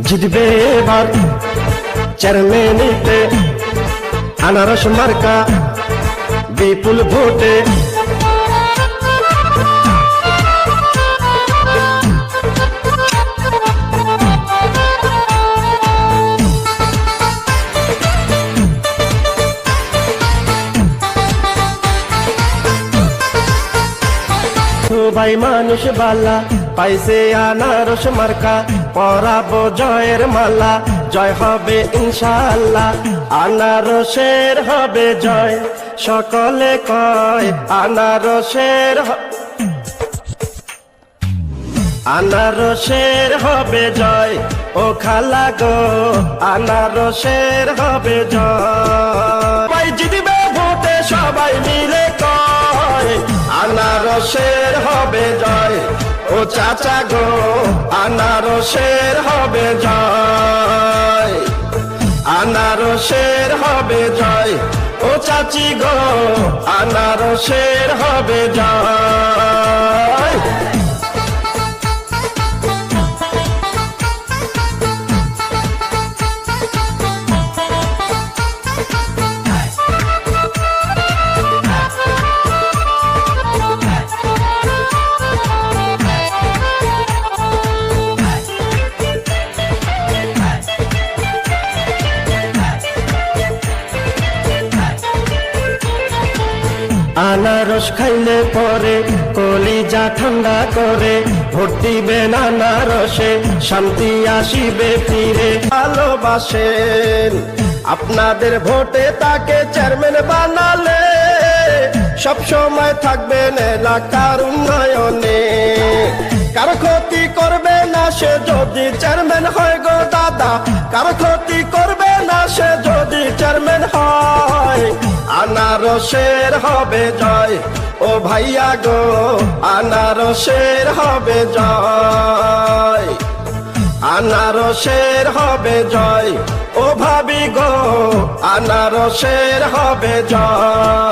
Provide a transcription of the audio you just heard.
জিতবে এবার চেয়ারম্যানিতে আনারস মার্কা বিপুল ভোটে সবাই মানুষ বালা পাইছে আনারস মার্কা, পরাবো জয়ের মালা, জয় হবে ইনশাআল্লাহ, আনারসের হবে জয়, সকলে কয় আনারসের আনারসের হবে জয়, ও খালা গো, আনারসের হবে জয়। জিতবে ভোটে, সবাই মিলে ও চাচা গো, আনারসের হবে জয়। আনারসের হবে জয়। ও চাচি গো, আনারসের হবে জয়। আনারস খাইলে পরে, কলিজা ঠান্ডা করে, ভোট দিবেন আনারসে, শান্তি আসিবে ফিরে। ভালোবাসেন, আপনাদের ভোটে তাকে চেয়ারম্যান বানালে, সব সময় থাকবেন এলাকার উন্নয়নে। কারও ক্ষতি করবে না সে যদি চেয়ারম্যান হয় গো দাদা, কারও ক্ষতি করবে না সে আনারসের হবে জয়। ও ভাইয়া গো, আনারসের হবে জয়। আনারসের হবে জয়। ও ভাবি গো, আনারসের হবে জয়।